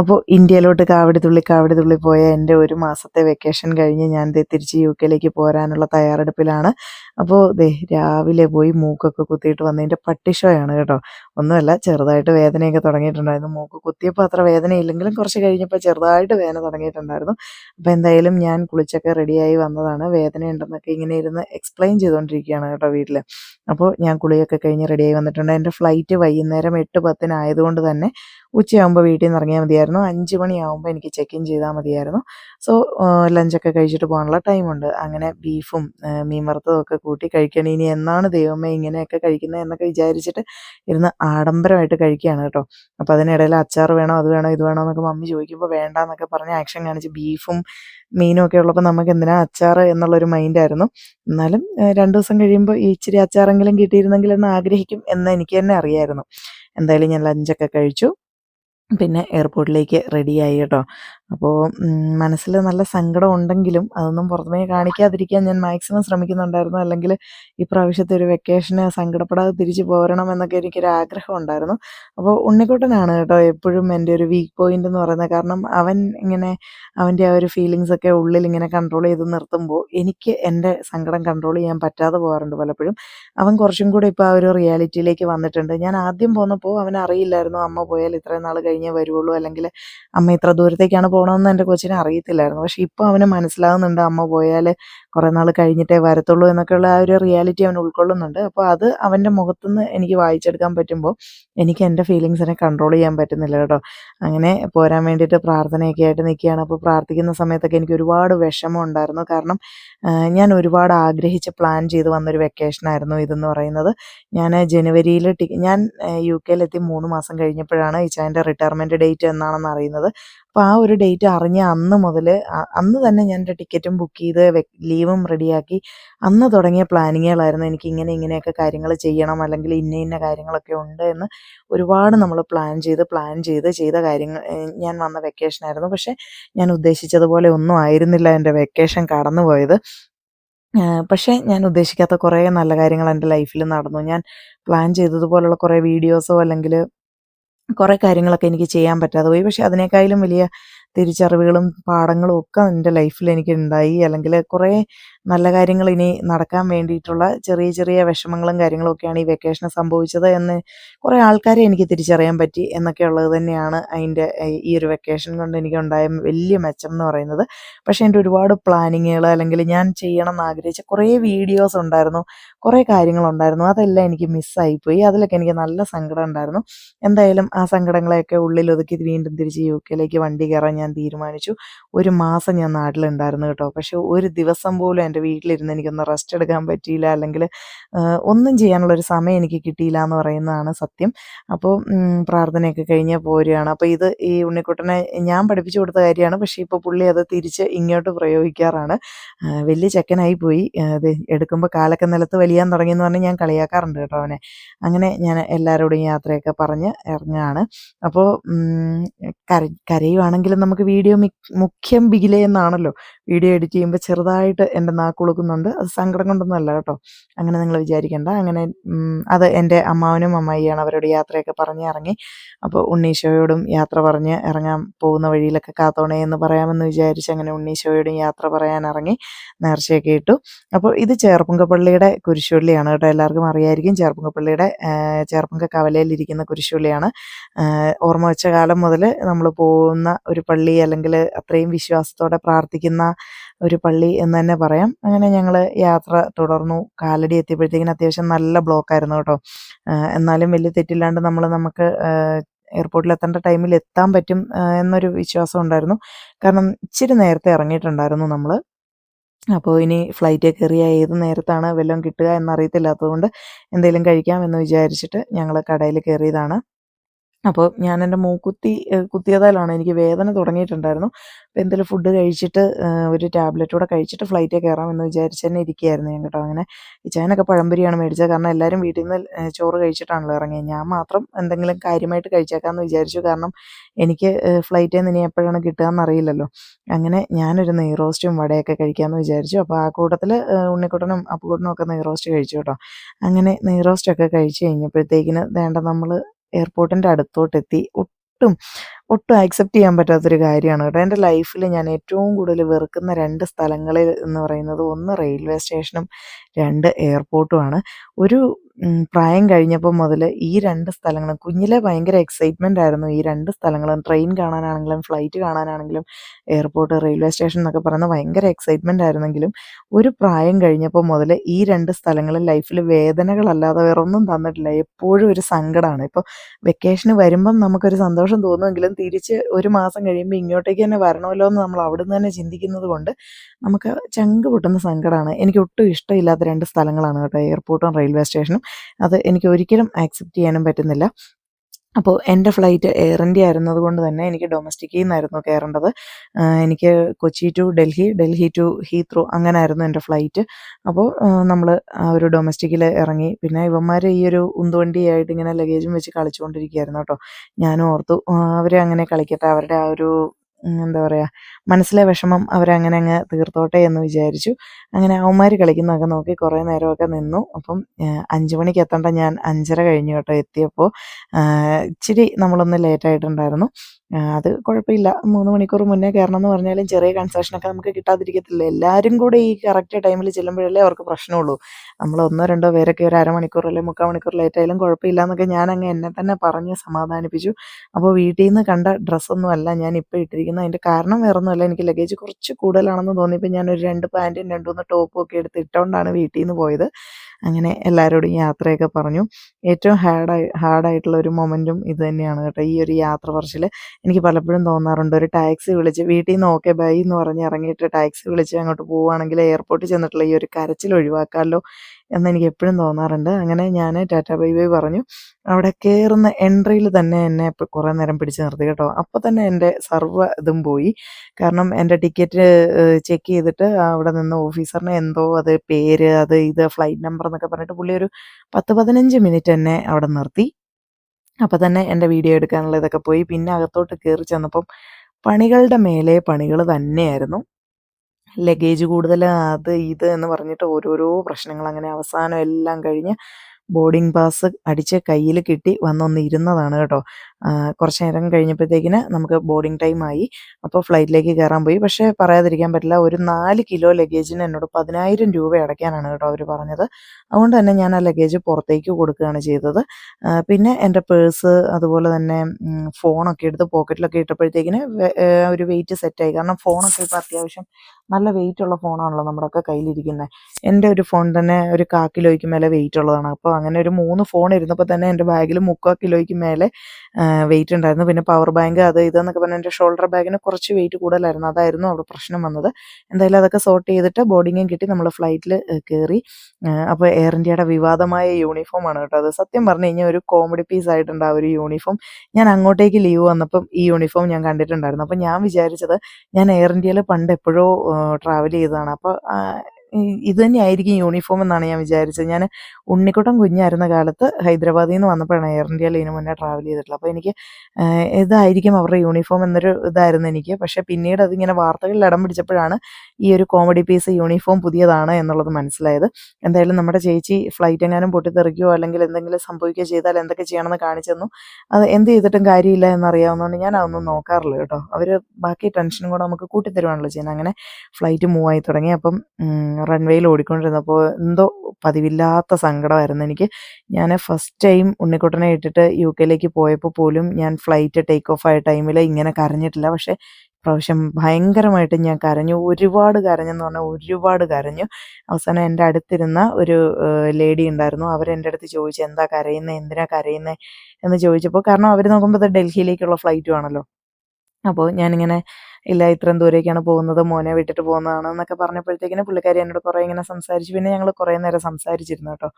അപ്പോൾ ഇന്ത്യയിലോട്ട് കാവടി തുള്ളി കാവടി തുള്ളി പോയ എന്റെ ഒരു മാസത്തെ വെക്കേഷൻ കഴിഞ്ഞ് ഞാൻ ദേ തിരിച്ച് യു കെയിലേക്ക് പോരാനുള്ള തയ്യാറെടുപ്പിലാണ്. അപ്പോൾ ദേ രാവിലെ പോയി മൂക്കൊക്കെ കുത്തിയിട്ട് വന്നതിന്റെ പട്ടിഷോയാണ് കേട്ടോ. ഒന്നുമല്ല ചെറുതായിട്ട് വേദനയൊക്കെ തുടങ്ങിയിട്ടുണ്ടായിരുന്നു. മൂക്ക് കുത്തിയപ്പോൾ അത്ര വേദനയില്ലെങ്കിലും കുറച്ച് കഴിഞ്ഞപ്പോൾ ചെറുതായിട്ട് വേദന തുടങ്ങിയിട്ടുണ്ടായിരുന്നു. അപ്പോൾ എന്തായാലും ഞാൻ കുളിച്ചൊക്കെ റെഡിയായി വന്നതാണ്. വേദന ഉണ്ടെന്നൊക്കെ ഇങ്ങനെ ഇരുന്ന് എക്സ്പ്ലെയിൻ ചെയ്തുകൊണ്ടിരിക്കുകയാണ് കേട്ടോ വീട്ടിൽ അപ്പോൾ ഞാൻ കുളിയൊക്കെ കഴിഞ്ഞ് റെഡിയായി വന്നിട്ടുണ്ട്. എന്റെ ഫ്ലൈറ്റ് വൈകുന്നേരം എട്ട് പത്തിനായതുകൊണ്ട് തന്നെ ഉച്ചയാകുമ്പോൾ വീട്ടിൽ നിന്ന് ഇറങ്ങിയാൽ മതിയായിരുന്നു. അഞ്ച് മണിയാകുമ്പോൾ എനിക്ക് ചെക്ക് ഇൻ ചെയ്താൽ മതിയായിരുന്നു. സോ ലഞ്ചൊക്കെ കഴിച്ചിട്ട് പോകാനുള്ള ടൈമുണ്ട് അങ്ങനെ ബീഫും മീൻ വറുത്തതൊക്കെ കൂട്ടി കഴിക്കണം. ഇനി എന്നാണ് ദൈവമേ ഇങ്ങനെയൊക്കെ കഴിക്കുന്നത് എന്നൊക്കെ വിചാരിച്ചിട്ട് ഇരുന്ന് ആഡംബരമായിട്ട് കഴിക്കുകയാണ് കേട്ടോ. അപ്പോൾ അതിനിടയിൽ അച്ചാർ വേണോ അത് വേണോ ഇത് വേണോ എന്നൊക്കെ മമ്മി ചോദിക്കുമ്പോൾ വേണ്ട എന്നൊക്കെ പറഞ്ഞ് ആക്ഷൻ കാണിച്ച് ബീഫും മീനും ഒക്കെ ഉള്ളപ്പോൾ നമുക്ക് എന്തിനാ അച്ചാർ എന്നുള്ളൊരു മൈൻഡായിരുന്നു എന്നാലും രണ്ട് ദിവസം കഴിയുമ്പോൾ ഈ ഇച്ചിരി അച്ചാറെങ്കിലും കിട്ടിയിരുന്നെങ്കിൽ എന്ന് ആഗ്രഹിക്കും എന്ന് എനിക്ക് തന്നെ അറിയായിരുന്നു. എന്തായാലും ഞാൻ ലഞ്ചൊക്കെ കഴിച്ചു. പിന്നെ എയർപോർട്ടിലേക്ക് റെഡിയായി കേട്ടോ. അപ്പോൾ മനസ്സിൽ നല്ല സങ്കടം ഉണ്ടെങ്കിലും അതൊന്നും പുറമേ കാണിക്കാതിരിക്കാൻ ഞാൻ മാക്സിമം ശ്രമിക്കുന്നുണ്ടായിരുന്നു. അല്ലെങ്കിൽ ഈ പ്രാവശ്യത്തെ ഒരു വെക്കേഷന് സങ്കടപ്പെടാതെ തിരിച്ചു പോരണം എന്നൊക്കെ എനിക്കൊരു ആഗ്രഹം ഉണ്ടായിരുന്നു. അപ്പോൾ ഉണ്ണിക്കുട്ടനാണ് കേട്ടോ എപ്പോഴും എന്റെ ഒരു വീക്ക് പോയിന്റ് എന്ന് പറയുന്നത്. കാരണം അവൻ ഇങ്ങനെ അവന്റെ ആ ഒരു ഫീലിങ്സ് ഒക്കെ ഉള്ളിൽ ഇങ്ങനെ കൺട്രോൾ ചെയ്ത് നിർത്തുമ്പോൾ എനിക്ക് എന്റെ സങ്കടം കൺട്രോൾ ചെയ്യാൻ പറ്റാതെ പോകാറുണ്ട് പലപ്പോഴും. അവൻ കുറച്ചും കൂടെ ഇപ്പോൾ ആ ഒരു റിയാലിറ്റിയിലേക്ക് വന്നിട്ടുണ്ട്. ഞാൻ ആദ്യം പോന്നപ്പോൾ അവൻ അറിയില്ലായിരുന്നു അമ്മ പോയാൽ ഇത്രയും നാൾ കഴിഞ്ഞേ വരുള്ളൂ അല്ലെങ്കിൽ അമ്മ ഇത്ര ദൂരത്തേക്കാണ് പോകണമെന്ന് എന്റെ കൊച്ചിനെ അറിയത്തില്ലായിരുന്നു. പക്ഷേ ഇപ്പോൾ അവന് മനസ്സിലാകുന്നുണ്ട് അമ്മ പോയാൽ കുറേ നാൾ കഴിഞ്ഞിട്ടേ വരത്തുള്ളൂ എന്നൊക്കെയുള്ള ആ ഒരു റിയാലിറ്റി അവൻ ഉൾക്കൊള്ളുന്നുണ്ട്. അപ്പോൾ അത് അവന്റെ മുഖത്തുനിന്ന് എനിക്ക് വായിച്ചെടുക്കാൻ പറ്റുമ്പോൾ എനിക്ക് എന്റെ ഫീലിങ്സിനെ കൺട്രോൾ ചെയ്യാൻ പറ്റുന്നില്ല കേട്ടോ. അങ്ങനെ പോരാൻ വേണ്ടിയിട്ട് പ്രാർത്ഥനയൊക്കെ ആയിട്ട് നിൽക്കുകയാണ് അപ്പോൾ പ്രാർത്ഥിക്കുന്ന സമയത്തൊക്കെ എനിക്ക് ഒരുപാട് വിഷമം ഉണ്ടായിരുന്നു. കാരണം ഞാൻ ഒരുപാട് ആഗ്രഹിച്ച് പ്ലാൻ ചെയ്ത് വന്നൊരു വെക്കേഷനായിരുന്നു ഇതെന്ന് പറയുന്നത്. ഞാൻ ജനുവരിയിൽ ഞാൻ യു കെയിലെത്തി മൂന്ന് മാസം കഴിഞ്ഞപ്പോഴാണ് ഇച്ചാന്റെ റിട്ടയർമെന്റ് ഡേറ്റ് എന്നാണെന്ന് അറിയുന്നത്. അപ്പോൾ ആ ഒരു ഡേറ്റ് അറിഞ്ഞ അന്ന് മുതൽ അന്ന് തന്നെ ഞാൻ എന്റെ ടിക്കറ്റും ബുക്ക് ചെയ്ത് ലീവും റെഡിയാക്കി അന്ന് തുടങ്ങിയ പ്ലാനിങ്ങുകളായിരുന്നു എനിക്ക് ഇങ്ങനെ ഇങ്ങനെയൊക്കെ കാര്യങ്ങൾ ചെയ്യണം അല്ലെങ്കിൽ ഇന്ന ഇന്ന കാര്യങ്ങളൊക്കെ ഉണ്ട് എന്ന് ഒരുപാട് നമ്മൾ പ്ലാൻ ചെയ്ത് പ്ലാൻ ചെയ്ത് ചെയ്ത കാര്യങ്ങൾ ഞാൻ വന്ന വെക്കേഷൻ ആയിരുന്നു. പക്ഷേ ഞാൻ ഉദ്ദേശിച്ചതുപോലെ ഒന്നും ആയിരുന്നില്ല എന്റെ വെക്കേഷൻ കടന്നു പോയത് ആഹ് പക്ഷേ ഞാൻ ഉദ്ദേശിക്കാത്ത കുറേ നല്ല കാര്യങ്ങൾ എന്റെ ലൈഫിൽ നടന്നു. ഞാൻ പ്ലാൻ ചെയ്തതുപോലുള്ള കുറേ വീഡിയോസോ അല്ലെങ്കിൽ കുറേ കാര്യങ്ങളൊക്കെ എനിക്ക് ചെയ്യാൻ പറ്റാതെ പോയി. പക്ഷേ അതിനേക്കാളും വലിയ തിരിച്ചറിവുകളും പാഠങ്ങളും ഒക്കെ എന്റെ ലൈഫിൽ എനിക്ക് ഉണ്ടായി. അല്ലെങ്കിൽ കുറേ നല്ല കാര്യങ്ങൾ ഇനി നടക്കാൻ വേണ്ടിയിട്ടുള്ള ചെറിയ ചെറിയ വിഷമങ്ങളും കാര്യങ്ങളും ഒക്കെയാണ് ഈ വെക്കേഷന് സംഭവിച്ചത് എന്ന് കുറേ ആൾക്കാരെ എനിക്ക് തിരിച്ചറിയാൻ പറ്റി എന്നൊക്കെ ഉള്ളത് തന്നെയാണ് അതിന്റെ ഈ ഒരു വെക്കേഷൻ കൊണ്ട് എനിക്ക് ഉണ്ടായ വലിയ മെച്ചം എന്ന് പറയുന്നത്. പക്ഷേ എന്റെ ഒരുപാട് പ്ലാനിങ്ങുകൾ അല്ലെങ്കിൽ ഞാൻ ചെയ്യണം എന്ന് ആഗ്രഹിച്ച കുറേ വീഡിയോസ് ഉണ്ടായിരുന്നു കുറേ കാര്യങ്ങളുണ്ടായിരുന്നു. അതെല്ലാം എനിക്ക് മിസ്സായിപ്പോയി. അതിലൊക്കെ എനിക്ക് നല്ല സങ്കടം ഉണ്ടായിരുന്നു. എന്തായാലും ആ സങ്കടങ്ങളെയൊക്കെ ഉള്ളിൽ ഒതുക്കി വീണ്ടും തിരിച്ച് യു കെയിലേക്ക് വണ്ടി കയറാൻ ഞാൻ തീരുമാനിച്ചു. ഒരു മാസം ഞാൻ നാട്ടിലുണ്ടായിരുന്നു കേട്ടോ. പക്ഷേ ഒരു ദിവസം പോലും എന്റെ വീട്ടിലിരുന്ന് എനിക്കൊന്ന് റെസ്റ്റ് എടുക്കാൻ പറ്റിയില്ല അല്ലെങ്കിൽ ഒന്നും ചെയ്യാനുള്ളൊരു സമയം എനിക്ക് കിട്ടിയില്ല എന്ന് പറയുന്നതാണ് സത്യം. അപ്പോൾ പ്രാർത്ഥനയൊക്കെ കഴിഞ്ഞ് പോരുകയാണ്. അപ്പോൾ ഇത് ഈ ഉണ്ണിക്കുട്ടനെ ഞാൻ പഠിപ്പിച്ചു കൊടുത്ത കാര്യമാണ്. പക്ഷേ ഇപ്പോൾ പുള്ളി അത് തിരിച്ച് ഇങ്ങോട്ട് പ്രയോഗിക്കാറാണ്. വലിയ ചെക്കനായി പോയി. അത് എടുക്കുമ്പോൾ കാലൊക്കെ നിലത്ത് വലിയാൻ തുടങ്ങിയെന്ന് പറഞ്ഞ് ഞാൻ കളിയാക്കാറുണ്ട് കേട്ടോ അവനെ. അങ്ങനെ ഞാൻ എല്ലാവരോടും യാത്രയൊക്കെ പറഞ്ഞ് ഇറങ്ങുകയാണ്. അപ്പോൾ കര കരയുവാണെങ്കിലും നമുക്ക് വീഡിയോ മുഖ്യം ബിഗിലേ എന്നാണല്ലോ. വീഡിയോ എഡിറ്റ് ചെയ്യുമ്പോൾ ചെറുതായിട്ട് എന്റെ നാക്കുളുക്കുന്നുണ്ട്. അത് സങ്കടം കൊണ്ടൊന്നുമല്ല കേട്ടോ. അങ്ങനെ നിങ്ങൾ വിചാരിക്കേണ്ട. അങ്ങനെ അത് എന്റെ അമ്മാവനും അമ്മായിയാണ് അവരോട് യാത്രയൊക്കെ പറഞ്ഞ് ഇറങ്ങി. അപ്പോൾ ഉണ്ണീശോയോടും യാത്ര പറഞ്ഞ് ഇറങ്ങാൻ പോകുന്ന വഴിയിലൊക്കെ കാത്തോണേ എന്ന് പറയാമെന്ന് വിചാരിച്ച് അങ്ങനെ ഉണ്ണീശോയോടും യാത്ര പറയാൻ ഇറങ്ങി നേർച്ചയൊക്കെ ഇട്ടു. അപ്പോൾ ഇത് ചേർപ്പുങ്കപ്പള്ളിയുടെ കുരിശുള്ളിയാണ് കേട്ടോ. എല്ലാവർക്കും അറിയായിരിക്കും ചേർപ്പുങ്കപ്പള്ളിയുടെ ചേർപ്പുങ്ക കവലയിലിരിക്കുന്ന കുരിശുള്ളിയാണ് ഓർമ്മ വെച്ച കാലം മുതൽ നമ്മൾ പോകുന്ന ഒരു പള്ളി അല്ലെങ്കിൽ അത്രയും വിശ്വാസത്തോടെ പ്രാർത്ഥിക്കുന്ന ഒരു പള്ളി എന്ന് തന്നെ പറയാം. അങ്ങനെ ഞങ്ങൾ യാത്ര തുടർന്നു. കാലടി എത്തിയപ്പോഴത്തേക്കിന് അത്യാവശ്യം നല്ല ബ്ലോക്കായിരുന്നു കേട്ടോ. എന്നാലും വലിയ തെറ്റില്ലാണ്ട് നമ്മൾ നമുക്ക് എയർപോർട്ടിൽ എത്തേണ്ട ടൈമിൽ എത്താൻ പറ്റും എന്നൊരു വിശ്വാസം ഉണ്ടായിരുന്നു. കാരണം ഇച്ചിരി നേരത്തെ ഇറങ്ങിയിട്ടുണ്ടായിരുന്നു നമ്മൾ അപ്പോൾ ഇനി ഫ്ലൈറ്റ് കയറിയ ഏത് നേരത്താണ് വല്ലതും കിട്ടുക എന്നറിയത്തില്ലാത്തതുകൊണ്ട് എന്തെങ്കിലും കഴിക്കാം എന്ന് വിചാരിച്ചിട്ട് ഞങ്ങൾ കടയിൽ കയറിയതാണ്. അപ്പോൾ ഞാൻ എന്റെ മൂക്കുത്തി കുത്തിയതാലാണ് എനിക്ക് വേദന തുടങ്ങിയിട്ടുണ്ടായിരുന്നു. അപ്പോൾ എന്തെങ്കിലും ഫുഡ് കഴിച്ചിട്ട് ഒരു ടാബ്ലറ്റ് കൂടെ കഴിച്ചിട്ട് ഫ്ലൈറ്റിൽ കയറാമെന്ന് വിചാരിച്ച് തന്നെ ഇരിക്കുകയായിരുന്നു ഞാൻ കേട്ടോ അങ്ങനെ. ഇച്ചായനൊക്കെ പഴംപൊരിയാണ് മേടിച്ചത്. കാരണം എല്ലാവരും വീട്ടിൽ നിന്ന് ചോറ് കഴിച്ചിട്ടാണല്ലോ ഇറങ്ങിയത് ഞാൻ മാത്രം എന്തെങ്കിലും കാര്യമായിട്ട് കഴിച്ചേക്കാമെന്ന് വിചാരിച്ചു. കാരണം എനിക്ക് ഫ്ലൈറ്റിൽ നിന്ന് ഇനി എപ്പോഴാണ് കിട്ടുക എന്നറിയില്ലല്ലോ അങ്ങനെ ഞാനൊരു നെയ്റോസ്റ്റും വടയൊക്കെ കഴിക്കാമെന്ന് വിചാരിച്ചു. അപ്പോൾ ആ കൂട്ടത്തിൽ ഉണ്ണിക്കുട്ടനും അപ്പുകുട്ടനും ഒക്കെ നെയ്റോസ്റ്റ് കഴിച്ചു കേട്ടോ. അങ്ങനെ നെയ്റോസ്റ്റൊക്കെ കഴിച്ച് കഴിഞ്ഞപ്പോഴത്തേക്കിന് വേണ്ട നമ്മൾ എയർപോർട്ടിന്റെ അടുത്തോട്ടെത്തി ഒട്ടും ഒട്ടും ആക്സെപ്റ്റ് ചെയ്യാൻ പറ്റാത്തൊരു കാര്യമാണ് കേട്ടോ. എന്റെ ലൈഫിൽ ഞാൻ ഏറ്റവും കൂടുതൽ വെറുക്കുന്ന രണ്ട് സ്ഥലങ്ങളിൽ എന്ന് പറയുന്നത് ഒന്ന് റെയിൽവേ സ്റ്റേഷനും രണ്ട് എയർപോർട്ടുമാണ് ഒരു പ്രായം കഴിഞ്ഞപ്പോൾ മുതൽ ഈ രണ്ട് സ്ഥലങ്ങളും കുഞ്ഞിലെ ഭയങ്കര എക്സൈറ്റ്മെന്റ് ആയിരുന്നു ഈ രണ്ട് സ്ഥലങ്ങളും. ട്രെയിൻ കാണാനാണെങ്കിലും ഫ്ലൈറ്റ് കാണാനാണെങ്കിലും എയർപോർട്ട് റെയിൽവേ സ്റ്റേഷൻ എന്നൊക്കെ പറയുന്ന ഭയങ്കര എക്സൈറ്റ്മെന്റ് ആയിരുന്നെങ്കിലും ഒരു പ്രായം കഴിഞ്ഞപ്പോൾ മുതൽ ഈ രണ്ട് സ്ഥലങ്ങളും ലൈഫിൽ വേദനകളല്ലാതെ വേറെ ഒന്നും തന്നിട്ടില്ല. എപ്പോഴും ഒരു സങ്കടമാണ് ഇപ്പോൾ വെക്കേഷന് വരുമ്പം നമുക്കൊരു സന്തോഷം തോന്നുമെങ്കിലും തിരിച്ച് ഒരു മാസം കഴിയുമ്പോൾ ഇങ്ങോട്ടേക്ക് തന്നെ വരണമല്ലോ എന്ന് നമ്മൾ അവിടെ നിന്ന് തന്നെ ചിന്തിക്കുന്നത് കൊണ്ട് നമുക്ക് ചങ്ക് പൊട്ടുന്ന സങ്കടമാണ് എനിക്ക് ഒട്ടും ഇഷ്ടമില്ലാത്ത രണ്ട് സ്ഥലങ്ങളാണ് കേട്ടോ. എയർപോർട്ടും റെയിൽവേ സ്റ്റേഷനും അത് എനിക്ക് ഒരിക്കലും ആക്സെപ്റ്റ് ചെയ്യാനും പറ്റുന്നില്ല. അപ്പോൾ എന്റെ ഫ്ലൈറ്റ് എയർ ഇന്ത്യ ആയിരുന്നത് കൊണ്ട് തന്നെ എനിക്ക് ഡൊമസ്റ്റിക്കിൽ നിന്നായിരുന്നു കയറേണ്ടത്. എനിക്ക് Kochi to Delhi Delhi to Heathrow അങ്ങനെ ആയിരുന്നു എന്റെ ഫ്ലൈറ്റ് അപ്പോൾ നമ്മൾ ആ ഒരു ഡൊമസ്റ്റിക്കിൽ ഇറങ്ങി. പിന്നെ ഇവന്മാർ ഈ ഒരു ഉന്തുവണ്ടിയായിട്ട് ഇങ്ങനെ ലഗേജും വെച്ച് കളിച്ചുകൊണ്ടിരിക്കുകയായിരുന്നു കേട്ടോ. ഞാനും ഓർത്തു അവരെ അങ്ങനെ കളിക്കട്ടെ. അവരുടെ ആ ഒരു എന്താ പറയുക മനസ്സിലെ വിഷമം അവരങ്ങനെ അങ്ങ് തീർത്തോട്ടെ എന്ന് വിചാരിച്ചു. അങ്ങനെ അവന്മാർ കളിക്കുന്നതൊക്കെ നോക്കി കുറേ നേരമൊക്കെ നിന്നു. അപ്പം അഞ്ച് മണിക്ക് എത്തേണ്ട ഞാൻ അഞ്ചര കഴിഞ്ഞു കേട്ടോ എത്തിയപ്പോൾ ഇച്ചിരി നമ്മളൊന്ന് ലേറ്റായിട്ടുണ്ടായിരുന്നു അത് കുഴപ്പമില്ല. മൂന്ന് മണിക്കൂർ മുന്നേ കയറണം എന്ന് പറഞ്ഞാലും ചെറിയ കൺസെഷനൊക്കെ നമുക്ക് കിട്ടാതിരിക്കത്തില്ല? എല്ലാവരും കൂടെ ഈ കറക്റ്റ് ടൈമിൽ ചെല്ലുമ്പോഴല്ലേ അവർക്ക് പ്രശ്നമുള്ളൂ. നമ്മൾ ഒന്നോ രണ്ടോ പേരൊക്കെ ഒരു അരമണിക്കൂർ അല്ലെങ്കിൽ മുക്കാൽ മണിക്കൂർ ലേറ്റ് ആയാലും കുഴപ്പമില്ല എന്നൊക്കെ ഞാൻ അങ്ങ് എന്നെ തന്നെ പറഞ്ഞ് സമാധാനിപ്പിച്ചു. അപ്പോൾ വീട്ടിൽ നിന്ന് കണ്ട ഡ്രസ്സൊന്നും അല്ല. ഞാൻ ഇപ്പോൾ ഇട്ടിരിക്കുന്നത് അതിന്റെ കാരണം വേറൊന്നുമല്ല. എനിക്ക് ലഗേജ് കുറച്ച് കൂടുതലാണെന്ന് തോന്നിയപ്പോൾ ഞാൻ ഒരു രണ്ട് പാന്റും രണ്ട് മൂന്ന് ടോപ്പും ഒക്കെ എടുത്ത് ഇട്ടുകൊണ്ടാണ് വീട്ടിൽ നിന്ന് പോയത്. അങ്ങനെ എല്ലാവരോടും യാത്രയൊക്കെ പറഞ്ഞു. ഏറ്റവും ഹാർഡായി ഹാർഡായിട്ടുള്ള ഒരു മൊമെന്റും ഇത് തന്നെയാണ് കേട്ടോ. ഈ ഒരു യാത്ര പറച്ചിൽ എനിക്ക് പലപ്പോഴും തോന്നാറുണ്ട്. ഒരു ടാക്സി വിളിച്ച് വീട്ടിൽ നിന്ന് ഓക്കെ ബൈ എന്ന് പറഞ്ഞ് ഇറങ്ങിയിട്ട് ടാക്സി വിളിച്ച് അങ്ങോട്ട് പോവുകയാണെങ്കിൽ എയർപോർട്ടിൽ ചെന്നിട്ടുള്ള ഈ ഒരു കരച്ചിൽ ഒഴിവാക്കാമല്ലോ. എന്ന് എനിക്ക് എപ്പോഴും തോന്നാറുണ്ട്. അങ്ങനെ ഞാൻ ടാറ്റ ബൈ ബൈ പറഞ്ഞു. അവിടെ കയറുന്ന എൻട്രിയിൽ തന്നെ എന്നെ കുറേ നേരം പിടിച്ചു നിർത്തി കേട്ടോ. അപ്പോൾ തന്നെ എന്റെ സർവ ഇതും പോയി. കാരണം എന്റെ ടിക്കറ്റ് ചെക്ക് ചെയ്തിട്ട് അവിടെ നിന്ന് ഓഫീസറിനെ എന്തോ അത് പേര് അത് ഇത് ഫ്ലൈറ്റ് നമ്പർ എന്നൊക്കെ പറഞ്ഞിട്ട് പുള്ളി ഒരു പത്ത് പതിനഞ്ച് മിനിറ്റ് എന്നെ അവിടെ നിർത്തി. അപ്പോൾ തന്നെ എന്റെ വീഡിയോ എടുക്കാനുള്ള ഇതൊക്കെ പോയി. പിന്നെ അകത്തോട്ട് കയറി ചെന്നപ്പം പണികളുടെ മേലെ പണികൾ തന്നെയായിരുന്നു. ലഗേജ് കൂടുതൽ അത് ഇത് എന്ന് പറഞ്ഞിട്ട് ഓരോരോ പ്രശ്നങ്ങൾ അങ്ങനെ അവസാനം എല്ലാം കഴിഞ്ഞ് ബോർഡിംഗ് പാസ് അടിച്ച് കയ്യിൽ കിട്ടി വന്നൊന്ന് ഇരുന്നതാണ് കേട്ടോ. കുറച്ച് നേരം കഴിഞ്ഞപ്പോഴത്തേക്കിന് നമുക്ക് ബോർഡിംഗ് ടൈം ആയി. അപ്പോൾ ഫ്ലൈറ്റിലേക്ക് കയറാൻ പോയി. പക്ഷേ പറയാതിരിക്കാൻ പറ്റില്ല ഒരു നാല് കിലോ ലഗേജിന് എന്നോട് പതിനായിരം രൂപ അടയ്ക്കാനാണ് കേട്ടോ അവർ പറഞ്ഞത്. അതുകൊണ്ട് തന്നെ ഞാൻ ആ ലഗേജ് പുറത്തേക്ക് കൊടുക്കുകയാണ് ചെയ്തത്. പിന്നെ എന്റെ പേഴ്സ് അതുപോലെ തന്നെ ഫോണൊക്കെ എടുത്ത് പോക്കറ്റിലൊക്കെ ഇട്ടപ്പോഴത്തേക്കിന് ഒരു വെയിറ്റ് സെറ്റായി കാരണം ഫോണൊക്കെ ഇപ്പോൾ അത്യാവശ്യം നല്ല വെയിറ്റ് ഉള്ള ഫോണാണല്ലോ നമ്മുടെയൊക്കെ കയ്യിലിരിക്കുന്നത്. എന്റെ ഒരു ഫോൺ തന്നെ ഒരു കാ കിലോയ്ക്ക് മേലെ വെയിറ്റ് ഉള്ളതാണ്. അപ്പോൾ അങ്ങനെ ഒരു മൂന്ന് ഫോൺ ഇരുന്നപ്പോൾ തന്നെ എന്റെ ബാഗിൽ മുക്കാൽ കിലോയ്ക്ക് മേലെ വെയിറ്റ് ഉണ്ടായിരുന്നു. പിന്നെ പവർ ബാങ്ക് അത് ഇതെന്നൊക്കെ പറഞ്ഞാൽ എന്റെ ഷോൾഡർ ബാഗിന് കുറച്ച് വെയിറ്റ് കൂടുതലായിരുന്നു. അതായിരുന്നു അവിടെ പ്രശ്നം വന്നത്. എന്തായാലും അതൊക്കെ സോർട്ട് ചെയ്തിട്ട് ബോർഡിങ്ങും കിട്ടി. നമ്മൾ ഫ്ലൈറ്റിൽ കയറി അപ്പോൾ എയർ ഇന്ത്യയുടെ വിവാദമായ യൂണിഫോമാണ് കേട്ടോ അത്. സത്യം പറഞ്ഞു കഴിഞ്ഞാൽ ഒരു കോമഡി പീസ് ആയിട്ടുണ്ട് ആ ഒരു യൂണിഫോം ഞാൻ അങ്ങോട്ടേക്ക് ലീവ് വന്നപ്പം ഈ യൂണിഫോം ഞാൻ കണ്ടിട്ടുണ്ടായിരുന്നു. അപ്പോൾ ഞാൻ വിചാരിച്ചത് ഞാൻ എയർ ഇന്ത്യയിൽ പണ്ട് എപ്പോഴോ ട്രാവൽ ചെയ്തതാണ്. അപ്പോൾ ഇത് തന്നെയായിരിക്കും യൂണിഫോം എന്നാണ് ഞാൻ വിചാരിച്ചത്. ഞാൻ ഉണ്ണിക്കുട്ടം കുഞ്ഞായിരുന്ന കാലത്ത് ഹൈദരാബാദിൽ നിന്ന് വന്നപ്പോഴാണ് എയർ ഇന്ത്യയിൽ ഇതിനു മുന്നേ ട്രാവൽ ചെയ്തിട്ടുള്ളത്. അപ്പോൾ എനിക്ക് ഇതായിരിക്കും അവരുടെ യൂണിഫോം എന്നൊരു ഇതായിരുന്നു എനിക്ക്. പക്ഷേ പിന്നീട് അതിങ്ങനെ വാർത്തകളിൽ ഇടം പിടിച്ചപ്പോഴാണ് ഈ ഒരു കോമഡി പീസ് യൂണിഫോം പുതിയതാണ് എന്നുള്ളത് മനസ്സിലായത്. എന്തായാലും നമ്മുടെ ചേച്ചി ഫ്ലൈറ്റ് എങ്ങാനും പൊട്ടിത്തെറിക്കുകയോ അല്ലെങ്കിൽ എന്തെങ്കിലും സംഭവിക്കുകയോ ചെയ്താൽ എന്തൊക്കെ ചെയ്യണമെന്ന് കാണിച്ചെന്നു അത് എന്ത് ചെയ്തിട്ടും കാര്യമില്ല എന്നറിയാവുന്നതുകൊണ്ട് ഞാൻ അതൊന്നും നോക്കാറില്ല കേട്ടോ. അവർ ബാക്കി ടെൻഷനും കൂടെ നമുക്ക് കൂട്ടിത്തരുവാണല്ലോ ചെയ്യുന്നത്. അങ്ങനെ ഫ്ലൈറ്റ് മൂവ് ആയി തുടങ്ങി. അപ്പം റൺവേയിൽ ഓടിക്കൊണ്ടിരുന്നപ്പോൾ എന്തോ പതിവില്ലാത്ത സങ്കടമായിരുന്നു എനിക്ക്. ഞാൻ ഫസ്റ്റ് ടൈം ഉണ്ണിക്കുട്ടനെ ഇട്ടിട്ട് യു കെയിലേക്ക് പോയപ്പോൾ പോലും ഞാൻ ഫ്ലൈറ്റ് ടേക്ക് ഓഫ് ആയ ടൈമിൽ ഇങ്ങനെ കരഞ്ഞിട്ടില്ല. പക്ഷേ പ്രാവശ്യം ഭയങ്കരമായിട്ട് ഞാൻ കരഞ്ഞു. ഒരുപാട് കരഞ്ഞെന്ന് പറഞ്ഞാൽ ഒരുപാട് കരഞ്ഞു. അവസാനം എന്റെ അടുത്തിരുന്ന ഒരു ലേഡി ഉണ്ടായിരുന്നു. അവരെന്റെ അടുത്ത് ചോദിച്ചു എന്താ കരയുന്നത് എന്തിനാ കരയുന്നത് എന്ന് ചോദിച്ചപ്പോൾ കാരണം അവർ നോക്കുമ്പോൾ ഡൽഹിയിലേക്കുള്ള ഫ്ലൈറ്റും ആണല്ലോ. അപ്പോൾ ഞാനിങ്ങനെ ഇല്ല ഇത്രയും ദൂരേക്കാണ് പോകുന്നത് മോനെ വിട്ടിട്ട് പോകുന്നതാണ് എന്നൊക്കെ പറഞ്ഞപ്പോഴത്തേക്കിന് പുള്ളിക്കാരി എന്നോട് കുറേ ഇങ്ങനെ സംസാരിച്ചു. പിന്നെ ഞങ്ങൾ കുറേ നേരം സംസാരിച്ചിരുന്നു കേട്ടോ.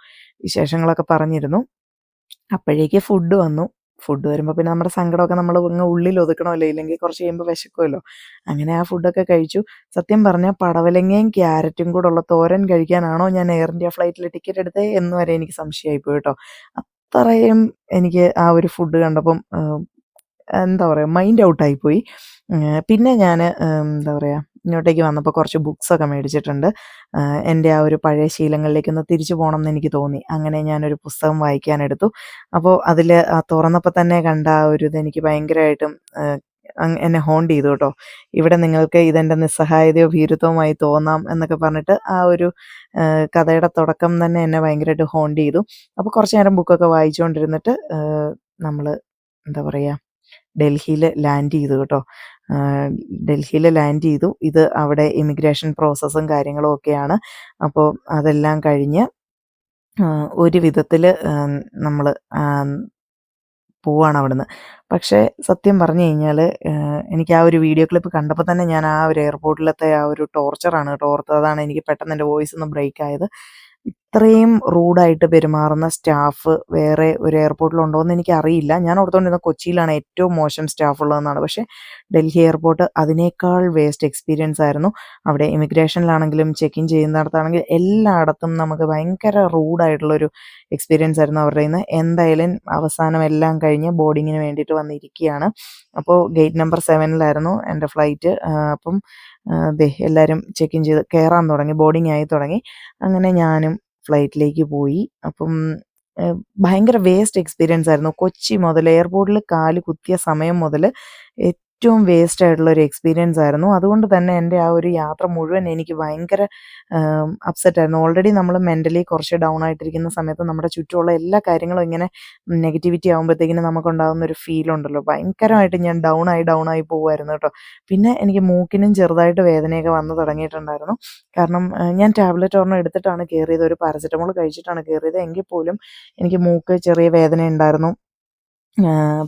വിശേഷങ്ങളൊക്കെ പറഞ്ഞിരുന്നു. അപ്പോഴേക്ക് ഫുഡ് വന്നു. ഫുഡ് വരുമ്പോൾ പിന്നെ നമ്മുടെ സങ്കടമൊക്കെ നമ്മൾ ഇങ്ങനെ ഉള്ളിൽ ഒതുക്കണമല്ലോ ഇല്ലെങ്കിൽ കുറച്ച് കഴിയുമ്പോൾ വിശക്കുമല്ലോ. അങ്ങനെ ആ ഫുഡൊക്കെ കഴിച്ചു. സത്യം പറഞ്ഞാൽ പടവലങ്ങയും ക്യാരറ്റും കൂടെ ഉള്ള തോരൻ കഴിക്കാനാണോ ഞാൻ എയർ ഇന്ത്യ ഫ്ലൈറ്റിൽ ടിക്കറ്റ് എടുത്തേ എന്ന് വരെ എനിക്ക് സംശയമായിപ്പോയി കേട്ടോ. അത്രയും എനിക്ക് ആ ഒരു ഫുഡ് കണ്ടപ്പം എന്താ പറയുക മൈൻഡ് ഔട്ടായിപ്പോയി പിന്നെ ഞാൻ എന്താ പറയുക ഇങ്ങോട്ടേക്ക് വന്നപ്പോൾ കുറച്ച് ബുക്സൊക്കെ മേടിച്ചിട്ടുണ്ട്. എന്റെ ആ ഒരു പഴയ ശീലങ്ങളിലേക്കൊന്ന് തിരിച്ചു പോകണം എന്ന് എനിക്ക് തോന്നി. അങ്ങനെ ഞാനൊരു പുസ്തകം വായിക്കാനെടുത്തു. അപ്പോൾ അതിൽ തുറന്നപ്പോൾ തന്നെ കണ്ട ആ ഒരു ഇത് എനിക്ക് ഭയങ്കരമായിട്ടും എന്നെ ഹോണ്ട് ചെയ്തു കേട്ടോ. ഇവിടെ നിങ്ങൾക്ക് ഇതെന്റെ നിസ്സഹായതയോ ഭീരുത്വമായി തോന്നാം എന്നൊക്കെ പറഞ്ഞിട്ട് ആ ഒരു കഥയുടെ തുടക്കം തന്നെ എന്നെ ഭയങ്കരമായിട്ട് ഹോണ്ട് ചെയ്തു. അപ്പോൾ കുറച്ച് നേരം ബുക്കൊക്കെ വായിച്ചുകൊണ്ടിരുന്നിട്ട് നമ്മൾ എന്താ പറയുക ഡൽഹിയിൽ ലാൻഡ് ചെയ്തു കേട്ടോ. ഡൽഹിയിൽ ലാൻഡ് ചെയ്തു. ഇത് അവിടെ ഇമിഗ്രേഷൻ പ്രോസസ്സും കാര്യങ്ങളും ഒക്കെയാണ്. അപ്പോൾ അതെല്ലാം കഴിഞ്ഞ് ഒരു വിധത്തിൽ നമ്മൾ പോവാണ് അവിടുന്ന്. പക്ഷേ സത്യം പറഞ്ഞു കഴിഞ്ഞാൽ എനിക്ക് ആ ഒരു വീഡിയോ ക്ലിപ്പ് കണ്ടപ്പോൾ തന്നെ ഞാൻ ആ ഒരു എയർപോർട്ടിലത്തെ ആ ഒരു ടോർച്ചറാണ് കേട്ടോ ഓർത്തതാണ് എനിക്ക് പെട്ടെന്ന് എന്റെ വോയിസ് ഒന്ന് ബ്രേക്ക് ആയത്. ഇത്രയും റൂഡായിട്ട് പെരുമാറുന്ന സ്റ്റാഫ് വേറെ ഒരു എയർപോർട്ടിലുണ്ടോ എന്ന് എനിക്ക് അറിയില്ല ഞാൻ ഓർത്തുകൊണ്ടിരുന്ന കൊച്ചിയിലാണ് ഏറ്റവും മോശം സ്റ്റാഫ് ഉള്ളതെന്നാണ് പക്ഷേ ഡൽഹി എയർപോർട്ട് അതിനേക്കാൾ വേസ്റ്റ് എക്സ്പീരിയൻസ് ആയിരുന്നു. അവിടെ ഇമിഗ്രേഷനിലാണെങ്കിലും ചെക്ക് ഇൻ ചെയ്യുന്നിടത്താണെങ്കിലും എല്ലായിടത്തും നമുക്ക് ഭയങ്കര റൂഡായിട്ടുള്ളൊരു എക്സ്പീരിയൻസ് ആയിരുന്നു അവരുടെ നിന്ന് എന്തായാലും അവസാനം എല്ലാം കഴിഞ്ഞ് ബോർഡിങ്ങിന് വേണ്ടിയിട്ട് വന്നിരിക്കുകയാണ്. അപ്പോൾ ഗേറ്റ് നമ്പർ സെവനിലായിരുന്നു എന്റെ ഫ്ലൈറ്റ്. അപ്പം ദേ എല്ലാവരും ചെക്ക് ഇൻ ചെയ്ത് കയറാൻ തുടങ്ങി ബോർഡിംഗ് ആയി തുടങ്ങി. അങ്ങനെ ഞാനും ഫ്ലൈറ്റിലേക്ക് പോയി. അപ്പം ഭയങ്കര വേസ്റ്റ് എക്സ്പീരിയൻസ് ആയിരുന്നു. കൊച്ചി മുതൽ എയർപോർട്ടിൽ കാൽ കുത്തിയ സമയം മുതൽ ഏറ്റവും വേസ്റ്റ് ആയിട്ടുള്ള ഒരു എക്സ്പീരിയൻസ് ആയിരുന്നു. അതുകൊണ്ട് തന്നെ എന്റെ ആ ഒരു യാത്ര മുഴുവൻ എനിക്ക് ഭയങ്കര അപ്സെറ്റ് ആയിരുന്നു. ഓൾറെഡി നമ്മൾ മെന്റലി കുറച്ച് ഡൗൺ ആയിട്ടിരിക്കുന്ന സമയത്ത് നമ്മുടെ ചുറ്റുമുള്ള എല്ലാ കാര്യങ്ങളും ഇങ്ങനെ നെഗറ്റിവിറ്റി ആകുമ്പോഴത്തേക്കിനും നമുക്കുണ്ടാകുന്ന ഒരു ഫീൽ ഉണ്ടല്ലോ. ഭയങ്കരമായിട്ട് ഞാൻ ഡൗൺ ആയി ഡൗൺ ആയി പോകുമായിരുന്നു കേട്ടോ. പിന്നെ എനിക്ക് മൂക്കിനും ചെറുതായിട്ട് വേദനയൊക്കെ വന്നു തുടങ്ങിയിട്ടുണ്ടായിരുന്നു. കാരണം ഞാൻ ടാബ്ലറ്റ് ഒരെണ്ണം എടുത്തിട്ടാണ് കയറിയത് ഒരു പാരസെറ്റമോൾ കഴിച്ചിട്ടാണ് കയറിയത് എങ്കിൽ പോലും എനിക്ക് മൂക്ക് ചെറിയ വേദന ഉണ്ടായിരുന്നു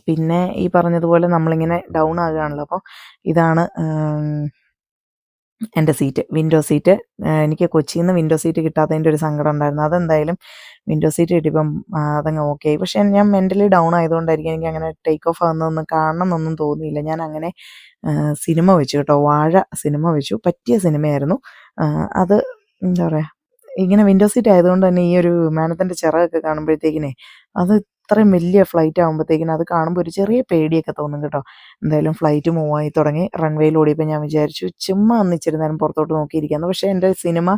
പിന്നെ ഈ പറഞ്ഞതുപോലെ നമ്മളിങ്ങനെ ഡൗൺ ആകുകയാണല്ലോ അപ്പോൾ ഇതാണ് എന്റെ സീറ്റ് വിൻഡോ സീറ്റ് എനിക്ക് കൊച്ചിയിൽ നിന്ന് വിൻഡോ സീറ്റ് കിട്ടാത്തതിന്റെ ഒരു സങ്കടം ഉണ്ടായിരുന്നു. അതെന്തായാലും വിൻഡോ സീറ്റ് കിട്ടിയപ്പം അതങ്ങ് ഓക്കെ ആയി. പക്ഷേ ഞാൻ മെന്റലി ഡൗൺ ആയതുകൊണ്ടായിരിക്കും എനിക്ക് അങ്ങനെ ടേക്ക് ഓഫ് ആകുന്നതൊന്നും കാണണം എന്നൊന്നും തോന്നിയില്ല. ഞാൻ അങ്ങനെ സിനിമ വെച്ചു കേട്ടോ. വാഴ സിനിമ വെച്ചു. പറ്റിയ സിനിമയായിരുന്നു അത് എന്താ പറയുക ഇങ്ങനെ വിൻഡോ സീറ്റ് ആയതുകൊണ്ട് തന്നെ ഈ ഒരു വിമാനത്തിന്റെ ചിറകൊക്കെ കാണുമ്പോഴത്തേക്കിനെ അത് ഇത്രയും വലിയ ഫ്ലൈറ്റ് ആകുമ്പോഴത്തേക്കിനും അത് കാണുമ്പോൾ ഒരു ചെറിയ പേടിയൊക്കെ തോന്നും കേട്ടോ. എന്തായാലും ഫ്ലൈറ്റ് മൂവ് ആയി തുടങ്ങി റൺവേയിൽ ഓടിയപ്പോൾ ഞാൻ വിചാരിച്ചു ചുമ്മാ ഒന്ന് ഇച്ചിരി നേരം പുറത്തോട്ട് നോക്കിയിരിക്കുന്നു. പക്ഷേ എന്റെ സിനിമ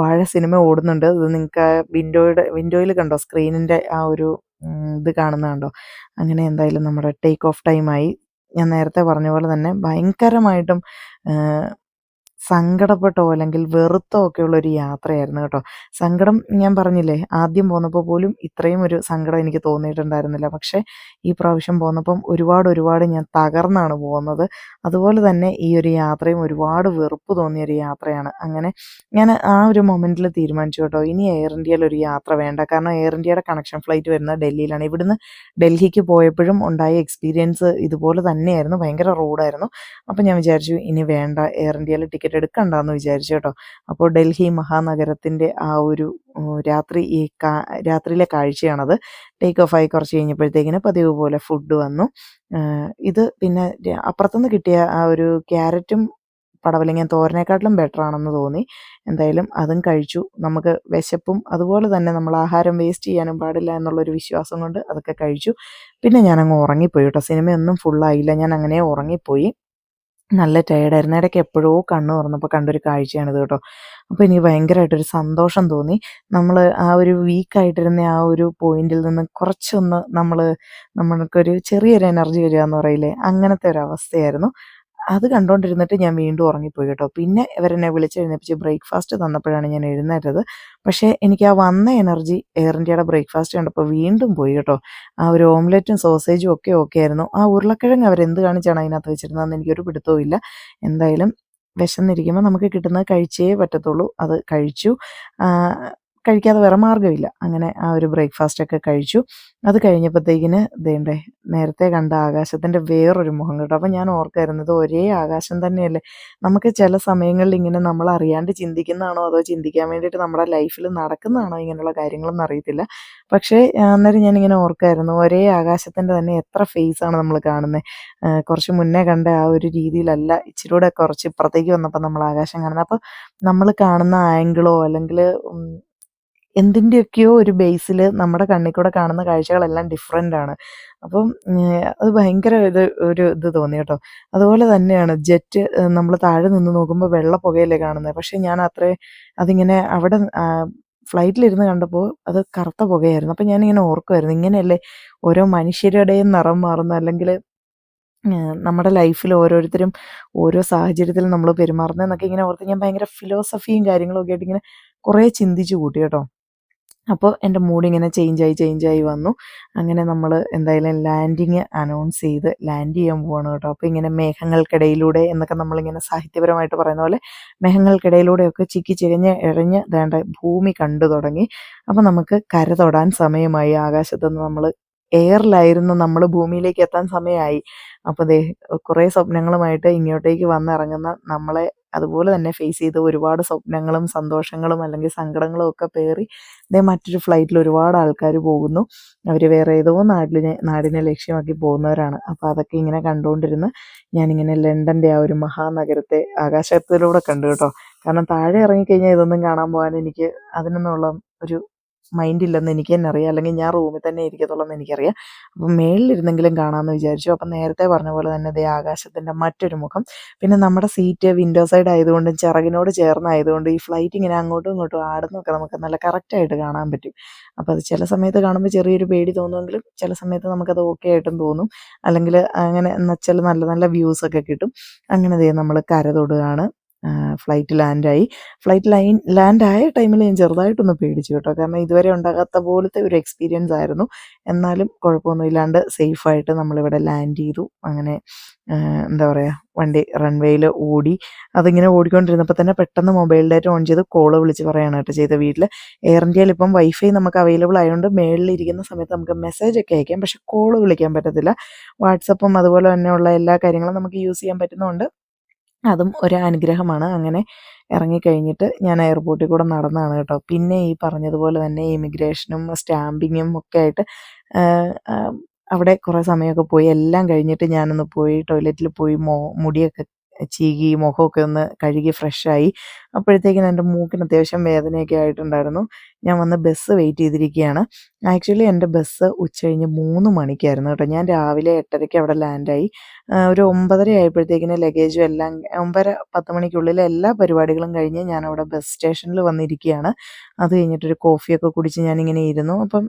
വാഴ സിനിമ ഓടുന്നുണ്ട്. അത് നിങ്ങൾക്ക് വിൻഡോയുടെ വിൻഡോയിൽ കണ്ടോ? സ്ക്രീനിന്റെ ആ ഒരു ഇത് കാണുന്നതാണ്ടോ അങ്ങനെ എന്തായാലും നമ്മുടെ ടേക്ക് ഓഫ് ടൈമായി ഞാൻ നേരത്തെ പറഞ്ഞ പോലെ തന്നെ ഭയങ്കരമായിട്ടും സങ്കടപ്പെട്ടോ അല്ലെങ്കിൽ വെറുത്തോ ഒക്കെയുള്ള ഒരു യാത്രയായിരുന്നു കേട്ടോ. സങ്കടം ഞാൻ പറഞ്ഞില്ലേ ആദ്യം പോന്നപ്പോൾ പോലും ഇത്രയും ഒരു സങ്കടം എനിക്ക് തോന്നിയിട്ടുണ്ടായിരുന്നില്ല. പക്ഷേ ഈ പ്രാവശ്യം പോന്നപ്പം ഒരുപാട് ഒരുപാട് ഞാൻ തകർന്നാണ് പോകുന്നത്. അതുപോലെ തന്നെ ഈ ഒരു യാത്രയും ഒരുപാട് വെറുപ്പ് തോന്നിയ ഒരു യാത്രയാണ്. അങ്ങനെ ഞാൻ ആ ഒരു മൊമെന്റിൽ തീരുമാനിച്ചു കേട്ടോ ഇനി എയർ ഇന്ത്യയിൽ ഒരു യാത്ര വേണ്ട. കാരണം എയർ ഇന്ത്യയുടെ കണക്ഷൻ ഫ്ലൈറ്റ് വരുന്നത് ഡൽഹിയിലാണ്. ഇവിടുന്ന് ഡൽഹിക്ക് പോയപ്പോഴും ഉണ്ടായ എക്സ്പീരിയൻസ് ഇതുപോലെ തന്നെയായിരുന്നു. ഭയങ്കര റോഡായിരുന്നു അപ്പം ഞാൻ വിചാരിച്ചു ഇനി വേണ്ട എയർ ഇന്ത്യയിൽ ടിക്കറ്റ് എടുക്കണ്ടെന്ന് വിചാരിച്ചു കേട്ടോ. അപ്പോൾ ഡൽഹി മഹാനഗരത്തിന്റെ ആ ഒരു രാത്രി ഈ കാ രാത്രിയിലെ കാഴ്ചയാണത്. ടേക്ക് ഓഫ് ആയി കുറച്ച് കഴിഞ്ഞപ്പോഴത്തേക്കിന് പതിവ് പോലെ ഫുഡ് വന്നു. ഇത് പിന്നെ അപ്പുറത്തുനിന്ന് കിട്ടിയ ആ ഒരു ക്യാരറ്റും പടവലങ്ങയും തോരനേക്കാട്ടിലും ബെറ്റർ ആണെന്ന് തോന്നി. എന്തായാലും അതും കഴിച്ചു. നമുക്ക് വിശപ്പും അതുപോലെ തന്നെ നമ്മൾ ആഹാരം വേസ്റ്റ് ചെയ്യാനും പാടില്ല എന്നുള്ളൊരു വിശ്വാസം കൊണ്ട് അതൊക്കെ കഴിച്ചു. പിന്നെ ഞാനങ്ങ് ഉറങ്ങിപ്പോയി കേട്ടോ. സിനിമയൊന്നും ഫുള്ളായില്ല ഞാൻ അങ്ങനെ ഉറങ്ങിപ്പോയി. നല്ല ടയേർഡായിരുന്നു ഇടയ്ക്ക് എപ്പോഴോ കണ്ണു തുറന്നപ്പോൾ കണ്ടൊരു കാഴ്ചയാണിത് കേട്ടോ. അപ്പോൾ എനിക്ക് ഭയങ്കരമായിട്ടൊരു സന്തോഷം തോന്നി. നമ്മൾ ആ ഒരു വീക്കായിട്ടിരുന്ന ആ ഒരു പോയിന്റിൽ നിന്ന് കുറച്ചൊന്ന് നമ്മൾ നമ്മൾക്കൊരു ചെറിയൊരു എനർജി വരിക എന്ന് പറയില്ലേ? അങ്ങനത്തെ ഒരു അവസ്ഥയായിരുന്നു. അത് കണ്ടുകൊണ്ടിരുന്നിട്ട് ഞാൻ വീണ്ടും ഉറങ്ങിപ്പോയി കേട്ടോ. പിന്നെ ഇവരെന്നെ വിളിച്ചെഴുന്നേപ്പിച്ച് ബ്രേക്ക്ഫാസ്റ്റ് തന്നപ്പോഴാണ് ഞാൻ എഴുന്നേറ്റത്. പക്ഷേ എനിക്ക് ആ വന്ന എനർജി എയർ ഇന്ത്യയുടെ ബ്രേക്ക്ഫാസ്റ്റ് കണ്ടപ്പോൾ വീണ്ടും പോയി കേട്ടോ. ആ ഒരു ഓംലെറ്റും സോസേജും ഒക്കെ ഓക്കെ ആയിരുന്നു. ആ ഉരുളക്കിഴങ്ങ് അവരെന്ത് കാണിച്ചാണ് അതിനകത്ത് വെച്ചിരുന്നതെന്ന് എനിക്കൊരു പിടുത്തവും ഇല്ല. എന്തായാലും വിശന്നിരിക്കുമ്പോൾ നമുക്ക് കിട്ടുന്നത് കഴിച്ചേ പറ്റത്തുള്ളൂ. അത് കഴിച്ചു. കഴിക്കാതെ വേറെ മാർഗമില്ല. അങ്ങനെ ആ ഒരു ബ്രേക്ക്ഫാസ്റ്റ് ഒക്കെ കഴിച്ചു. അത് കഴിഞ്ഞപ്പോഴത്തേക്കിന് ഇതേണ്ടേ നേരത്തെ കണ്ട ആകാശത്തിന്റെ വേറൊരു മുഖം കേട്ടോ. അപ്പം ഞാൻ ഓർക്കായിരുന്നത് ഒരേ ആകാശം തന്നെയല്ലേ? നമുക്ക് ചില സമയങ്ങളിൽ ഇങ്ങനെ നമ്മൾ അറിയാണ്ട് ചിന്തിക്കുന്നതാണോ അതോ ചിന്തിക്കാൻ വേണ്ടിയിട്ട് നമ്മുടെ ലൈഫിൽ നടക്കുന്നതാണോ ഇങ്ങനെയുള്ള കാര്യങ്ങളൊന്നും അറിയത്തില്ല. പക്ഷേ അന്നേരം ഞാനിങ്ങനെ ഓർക്കായിരുന്നു ഒരേ ആകാശത്തിന്റെ തന്നെ എത്ര ഫേസ് ആണ് നമ്മൾ കാണുന്നത് കുറച്ച് മുന്നേ കണ്ട ആ ഒരു രീതിയിലല്ല ഇച്ചിരി കൂടെ കുറച്ച് ഇപ്പുറത്തേക്ക് വന്നപ്പോൾ നമ്മൾ ആകാശം കാണുന്നത്. അപ്പോൾ നമ്മൾ കാണുന്ന ആംഗിളോ അല്ലെങ്കിൽ എന്തിന്റെയൊക്കെയോ ഒരു ബേസിൽ നമ്മുടെ കണ്ണിൽ കൂടെ കാണുന്ന കാഴ്ചകളെല്ലാം ഡിഫറെന്റ് ആണ്. അപ്പം അത് ഭയങ്കര ഇത് ഒരു ഇത് തോന്നി കേട്ടോ. അതുപോലെ തന്നെയാണ് ജെറ്റ് നമ്മൾ താഴെ നിന്ന് നോക്കുമ്പോൾ വെള്ള പുകയല്ലേ കാണുന്നത്. പക്ഷേ ഞാൻ അത്രേ അതിങ്ങനെ അവിടെ ഫ്ലൈറ്റിലിരുന്ന് കണ്ടപ്പോൾ അത് കറുത്ത പുകയായിരുന്നു. അപ്പം ഞാനിങ്ങനെ ഓർക്കുമായിരുന്നു ഇങ്ങനെയല്ലേ ഓരോ മനുഷ്യരുടെയും നിറം മാറുന്ന അല്ലെങ്കിൽ നമ്മുടെ ലൈഫിൽ ഓരോരുത്തരും ഓരോ സാഹചര്യത്തിൽ നമ്മൾ പെരുമാറുന്നതെന്നൊക്കെ ഇങ്ങനെ ഓർത്ത് ഞാൻ ഭയങ്കര ഫിലോസഫിയും കാര്യങ്ങളൊക്കെ ആയിട്ട് ഇങ്ങനെ കുറേ ചിന്തിച്ചു കൂട്ടി കേട്ടോ. അപ്പോൾ എന്റെ മൂഡ് ഇങ്ങനെ ചേഞ്ചായി ചേഞ്ചായി വന്നു. അങ്ങനെ നമ്മൾ എന്തായാലും ലാൻഡിങ് അനൗൺസ് ചെയ്ത് ലാൻഡ് ചെയ്യാൻ പോവാണ് കേട്ടോ. അപ്പോൾ ഇങ്ങനെ മേഘങ്ങൾക്കിടയിലൂടെ എന്നൊക്കെ നമ്മളിങ്ങനെ സാഹിത്യപരമായിട്ട് പറയുന്ന പോലെ മേഘങ്ങൾക്കിടയിലൂടെയൊക്കെ ചിക്കി ചികഞ്ഞ് ഇഴഞ്ഞ് വേണ്ട ഭൂമി കണ്ടു തുടങ്ങി. അപ്പോൾ നമുക്ക് കര തൊടാൻ സമയമായി. ആകാശത്തുനിന്ന് നമ്മൾ എയറിലായിരുന്നു നമ്മൾ ഭൂമിയിലേക്ക് എത്താൻ സമയമായി. അപ്പോൾ ദേ കുറേ സ്വപ്നങ്ങളുമായിട്ട് ഇങ്ങോട്ടേക്ക് വന്നിറങ്ങുന്ന നമ്മളെ അതുപോലെ തന്നെ ഫേസ് ചെയ്ത ഒരുപാട് സ്വപ്നങ്ങളും സന്തോഷങ്ങളും അല്ലെങ്കിൽ സങ്കടങ്ങളും ഒക്കെ പേറി ഇതേ മറ്റൊരു ഫ്ലൈറ്റിൽ ഒരുപാട് ആൾക്കാർ പോകുന്നു. അവർ വേറെ ഏതോ നാടിനെ നാടിനെ ലക്ഷ്യമാക്കി പോകുന്നവരാണ്. അപ്പോൾ അതൊക്കെ ഇങ്ങനെ കണ്ടുകൊണ്ടിരുന്ന് ഞാനിങ്ങനെ ലണ്ടന്റെ ആ ഒരു മഹാനഗരത്തെ ആകാശത്തിലൂടെ കണ്ടു കേട്ടോ. കാരണം താഴെ ഇറങ്ങിക്കഴിഞ്ഞാൽ ഇതൊന്നും കാണാൻ പോകാൻ എനിക്ക് അതിനൊന്നുള്ള ഒരു മൈൻഡ് ഇല്ലെന്ന് എനിക്ക് തന്നെ അറിയാം. അല്ലെങ്കിൽ ഞാൻ റൂമിൽ തന്നെ ഇരിക്കത്തുള്ളൂ എന്ന് എനിക്കറിയാം. അപ്പം മേളിലിരുന്നെങ്കിലും കാണാമെന്ന് വിചാരിച്ചു. അപ്പം നേരത്തെ പറഞ്ഞ പോലെ തന്നെ ദേ ആകാശത്തിന്റെ മറ്റൊരു മുഖം. പിന്നെ നമ്മുടെ സീറ്റ് വിൻഡോ സൈഡ് ആയതുകൊണ്ടും ചിറകിനോട് ചേർന്നായതുകൊണ്ട് ഈ ഫ്ലൈറ്റ് ഇങ്ങനെ അങ്ങോട്ടും ഇങ്ങോട്ടും ആടുന്നൊക്കെ നമുക്ക് നല്ല കറക്റ്റായിട്ട് കാണാൻ പറ്റും. അപ്പോൾ അത് ചില സമയത്ത് കാണുമ്പോൾ ചെറിയൊരു പേടി തോന്നുമെങ്കിലും ചില സമയത്ത് നമുക്കത് ഓക്കെ ആയിട്ടും തോന്നും. അല്ലെങ്കിൽ അങ്ങനെ എന്നുവെച്ചാൽ നല്ല നല്ല വ്യൂസൊക്കെ കിട്ടും. അങ്ങനെ ദേ നമ്മൾ കര തൊടുകയാണ് ഫ്ലൈറ്റ് ലാൻഡായി ഫ്ലൈറ്റ് ലൈൻ ലാൻഡായ ടൈമിൽ ഞാൻ ചെറുതായിട്ടൊന്ന് പേടിച്ചു കേട്ടോ. കാരണം ഇതുവരെ ഉണ്ടാകാത്ത പോലത്തെ ഒരു എക്സ്പീരിയൻസ് ആയിരുന്നു. എന്നാലും കുഴപ്പമൊന്നുമില്ലാണ്ട് സേഫായിട്ട് നമ്മളിവിടെ ലാൻഡ് ചെയ്തു. അങ്ങനെ എന്താ പറയുക വണ്ടി റൺവേയിൽ ഓടി. അതിങ്ങനെ ഓടിക്കൊണ്ടിരുന്നപ്പോൾ തന്നെ പെട്ടെന്ന് മൊബൈൽ ഡാറ്റ ഓൺ ചെയ്ത് കോൾ വിളിച്ച് പറയാണ് കേട്ടോ ചെയ്ത വീട്ടിൽ എയർ ഇന്ത്യയിൽ ഇപ്പം വൈഫൈ നമുക്ക് അവൈലബിൾ ആയതുകൊണ്ട് മേളിൽ ഇരിക്കുന്ന സമയത്ത് നമുക്ക് മെസ്സേജ് ഒക്കെ അയക്കാം. പക്ഷെ കോൾ വിളിക്കാൻ പറ്റത്തില്ല. വാട്സപ്പും അതുപോലെ തന്നെയുള്ള എല്ലാ കാര്യങ്ങളും നമുക്ക് യൂസ് ചെയ്യാൻ പറ്റുന്നതുകൊണ്ട് അതും ഒരു അനുഗ്രഹമാണ് അങ്ങനെ ഇറങ്ങിക്കഴിഞ്ഞിട്ട് ഞാൻ എയർപോർട്ടിൽ കൂടെ നടന്നതാണ് കേട്ടോ. പിന്നെ ഈ പറഞ്ഞതുപോലെ തന്നെ ഇമിഗ്രേഷനും സ്റ്റാമ്പിങ്ങും ഒക്കെ ആയിട്ട് അവിടെ കുറേ സമയമൊക്കെ പോയി. എല്ലാം കഴിഞ്ഞിട്ട് ഞാനൊന്ന് പോയി ടോയ്ലറ്റിൽ പോയി മോ മുടിയൊക്കെ ചീകി മുഖമൊക്കെ ഒന്ന് കഴുകി ഫ്രഷായി. അപ്പോഴത്തേക്കിനും എന്റെ മൂക്കിന് അത്യാവശ്യം വേദനയൊക്കെ ആയിട്ടുണ്ടായിരുന്നു. ഞാൻ വന്ന് ബസ് വെയിറ്റ് ചെയ്തിരിക്കുകയാണ്. ആക്ച്വലി എന്റെ ബസ് ഉച്ച കഴിഞ്ഞ് മൂന്ന് മണിക്കായിരുന്നു കേട്ടോ. ഞാൻ രാവിലെ എട്ടരയ്ക്ക് അവിടെ ലാൻഡായി ഒരു ഒമ്പതര ആയപ്പോഴത്തേക്കിന് ലഗേജും എല്ലാം ഒമ്പര പത്ത് മണിക്കുള്ളിൽ എല്ലാ പരിപാടികളും കഴിഞ്ഞ് ഞാൻ അവിടെ ബസ് സ്റ്റേഷനിൽ വന്നിരിക്കുകയാണ്. അത് കഴിഞ്ഞിട്ടൊരു കോഫിയൊക്കെ കുടിച്ച് ഞാനിങ്ങനെ ഇരുന്നു. അപ്പം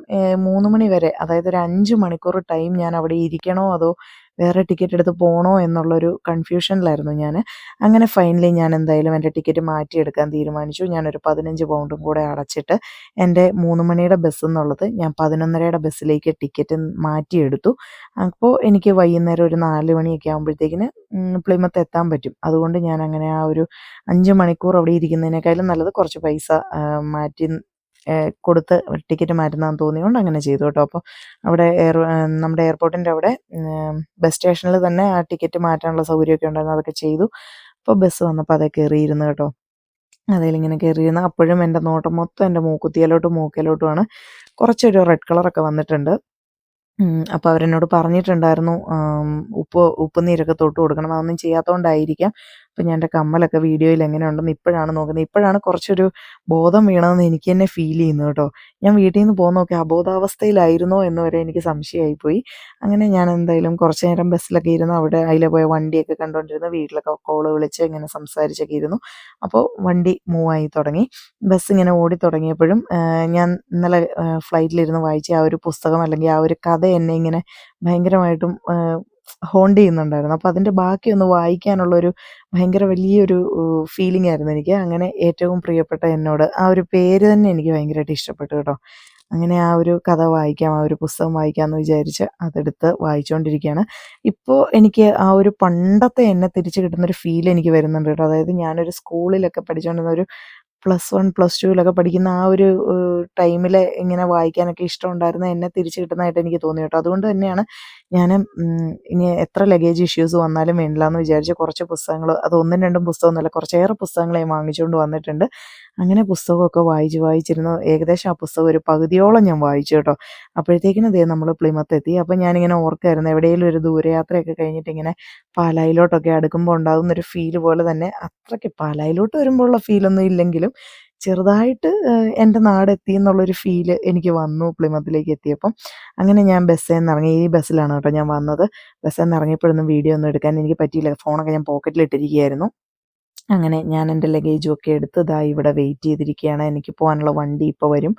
മൂന്ന് മണി വരെ അതായത് ഒരു അഞ്ച് മണിക്കൂർ ടൈം ഞാൻ അവിടെ ഇരിക്കണോ അതോ വേറെ ടിക്കറ്റ് എടുത്ത് പോകണോ എന്നുള്ളൊരു കൺഫ്യൂഷനിലായിരുന്നു ഞാൻ അങ്ങനെ ഫൈനലി ഞാൻ എന്തായാലും എന്റെ ടിക്കറ്റ് മാറ്റിയെടുക്കാൻ തീരുമാനിച്ചു. ഞാനൊരു പതിനഞ്ച് പൗണ്ടും കൂടെ അടച്ചിട്ട് എന്റെ മൂന്ന് മണിയുടെ ബസ് എന്നുള്ളത് ഞാൻ പതിനൊന്നരയുടെ ബസ്സിലേക്ക് ടിക്കറ്റ് മാറ്റിയെടുത്തു. അപ്പോൾ എനിക്ക് വൈകുന്നേരം ഒരു നാല് മണിയൊക്കെ ആകുമ്പോഴത്തേക്കിന് പ്ലിമത്ത് എത്താൻ പറ്റും. അതുകൊണ്ട് ഞാൻ അങ്ങനെ ആ ഒരു അഞ്ച് മണിക്കൂർ അവിടെ ഇരിക്കുന്നതിനേക്കാളും നല്ലത് കുറച്ച് പൈസ മാറ്റി കൊടുത്ത് ടിക്കറ്റ് മാറ്റുന്നതെന്ന് തോന്നിയുകൊണ്ട് അങ്ങനെ ചെയ്തു കേട്ടോ. അപ്പോൾ അവിടെ എയർ നമ്മുടെ എയർപോർട്ടിന്റെ അവിടെ ബസ് സ്റ്റേഷനിൽ തന്നെ ആ ടിക്കറ്റ് മാറ്റാനുള്ള സൗകര്യമൊക്കെ ഉണ്ടായിരുന്നു. അതൊക്കെ ചെയ്തു. അപ്പോൾ ബസ് വന്നപ്പോൾ അതേ കയറിയിരുന്നു കേട്ടോ. അതിലിങ്ങനെ കയറിയിരുന്ന അപ്പോഴും എന്റെ നോട്ടം മൊത്തം എന്റെ മൂക്കുത്തിയിലോട്ടും മൂക്കിലോട്ടുമാണ് കുറച്ചൊരു റെഡ് കളറൊക്കെ വന്നിട്ടുണ്ട്. അപ്പോൾ അവരെന്നോട് പറഞ്ഞിട്ടുണ്ടായിരുന്നു ഉപ്പ് ഉപ്പ് നീരൊക്കെ തൊട്ട് കൊടുക്കണം. അതൊന്നും ചെയ്യാത്തതുകൊണ്ടായിരിക്കാം അപ്പം ഞാൻ എന്റെ കമ്മലൊക്കെ വീഡിയോയിൽ എങ്ങനെ ഉണ്ടെന്ന് ഇപ്പോഴാണ് നോക്കുന്നത്. ഇപ്പോഴാണ് കുറച്ചൊരു ബോധം വീണതെന്ന് എനിക്ക് തന്നെ ഫീൽ ചെയ്യുന്നു കേട്ടോ. ഞാൻ വീട്ടിൽ നിന്ന് പോകുന്ന നോക്കി അബോധാവസ്ഥയിലായിരുന്നോ എന്ന് വരെ എനിക്ക് സംശയമായിപ്പോയി. അങ്ങനെ ഞാൻ എന്തായാലും കുറച്ച് നേരം ബസ്സിലൊക്കെ ഇരുന്ന് അവിടെ അതിലെ പോയ വണ്ടിയൊക്കെ കണ്ടുകൊണ്ടിരുന്നു വീട്ടിലൊക്കെ കോൾ വിളിച്ച് ഇങ്ങനെ സംസാരിച്ചൊക്കെ ഇരുന്നു. അപ്പോൾ വണ്ടി മൂവായി തുടങ്ങി. ബസ് ഇങ്ങനെ ഓടി തുടങ്ങിയപ്പോഴും ഞാൻ ഇന്നലെ ഫ്ലൈറ്റിലിരുന്ന് വായിച്ച ആ ഒരു പുസ്തകം അല്ലെങ്കിൽ ആ ഒരു കഥ എന്നെ ഇങ്ങനെ ഭയങ്കരമായിട്ടും ഹോണ്ട് ചെയ്യുന്നുണ്ടായിരുന്നു. അപ്പോൾ അതിന്റെ ബാക്കി ഒന്ന് വായിക്കാനുള്ളൊരു ഭയങ്കര വലിയൊരു ഫീലിംഗ് ആയിരുന്നു എനിക്ക്. അങ്ങനെ ഏറ്റവും പ്രിയപ്പെട്ട എന്നോട് ആ ഒരു പേര് തന്നെ എനിക്ക് ഭയങ്കരമായിട്ട് ഇഷ്ടപ്പെട്ടു കേട്ടോ. അങ്ങനെ ആ ഒരു കഥ വായിക്കാം ആ ഒരു പുസ്തകം വായിക്കാമെന്ന് വിചാരിച്ച് അതെടുത്ത് വായിച്ചുകൊണ്ടിരിക്കുകയാണ് ഇപ്പോൾ എനിക്ക് ആ ഒരു പണ്ടത്തെ എന്നെ തിരിച്ചു കിട്ടുന്നൊരു ഫീൽ എനിക്ക് വരുന്നുണ്ട് കേട്ടോ. അതായത് ഞാനൊരു സ്കൂളിലൊക്കെ പഠിച്ചുകൊണ്ടിരുന്ന ഒരു പ്ലസ് വൺ പ്ലസ് ടുവിലൊക്കെ പഠിക്കുന്ന ആ ഒരു ടൈമിൽ ഇങ്ങനെ വായിക്കാനൊക്കെ ഇഷ്ടമുണ്ടായിരുന്ന എന്നെ തിരിച്ചു കിട്ടുന്നതായിട്ട് എനിക്ക് തോന്നി കേട്ടോ. അതുകൊണ്ട് തന്നെയാണ് ഞാൻ ഇനി എത്ര ലഗേജ് ഇഷ്യൂസ് വന്നാലും വേണ്ടില്ല എന്ന് വിചാരിച്ച് കുറച്ച് പുസ്തകങ്ങൾ അത് ഒന്നും രണ്ടും പുസ്തകമൊന്നുമല്ല കുറച്ചേറെ പുസ്തകങ്ങൾ ഞാൻ വാങ്ങിച്ചുകൊണ്ട് വന്നിട്ടുണ്ട്. അങ്ങനെ പുസ്തകമൊക്കെ വായിച്ച് വായിച്ചിരുന്നു. ഏകദേശം ആ പുസ്തകം ഒരു പകുതിയോളം ഞാൻ വായിച്ചു കേട്ടോ. അപ്പോഴത്തേക്കിനും അതേ നമ്മൾ പ്ലിമത്ത് എത്തി അപ്പം ഞാനിങ്ങനെ ഓർക്കായിരുന്നു എവിടെയെങ്കിലും ഒരു ദൂരയാത്രയൊക്കെ കഴിഞ്ഞിട്ട് ഇങ്ങനെ പാലായിലോട്ടൊക്കെ അടുക്കുമ്പോൾ ഉണ്ടാകുന്ന ഒരു ഫീൽ പോലെ തന്നെ. അത്രയ്ക്ക് പാലായിലോട്ട് വരുമ്പോഴുള്ള ഫീലൊന്നും ഇല്ലെങ്കിലും ചെറുതായിട്ട് എന്റെ നാട് നാടെത്തി എന്നുള്ളൊരു ഫീൽ എനിക്ക് വന്നു പ്ലിമത്തിലേക്ക് എത്തിയപ്പം. അങ്ങനെ ഞാൻ ബസ്സിൽ നിന്ന് ഇറങ്ങി ഈ ബസ്സിലാണ് കേട്ടോ ഞാൻ വന്നത്. ബസ്സിൽ നിന്ന് ഇറങ്ങിയപ്പോഴൊന്നും വീഡിയോ ഒന്നും എടുക്കാൻ എനിക്ക് പറ്റിയില്ല. ഫോണൊക്കെ ഞാൻ പോക്കറ്റിൽ പോക്കറ്റിലിട്ടിരിക്കുകയായിരുന്നു. അങ്ങനെ ഞാൻ എന്റെ ലഗേജും ഒക്കെ എടുത്ത് ഇതാ ഇവിടെ വെയിറ്റ് ചെയ്തിരിക്കുകയാണ്. എനിക്ക് പോകാനുള്ള വണ്ടി ഇപ്പോൾ വരും.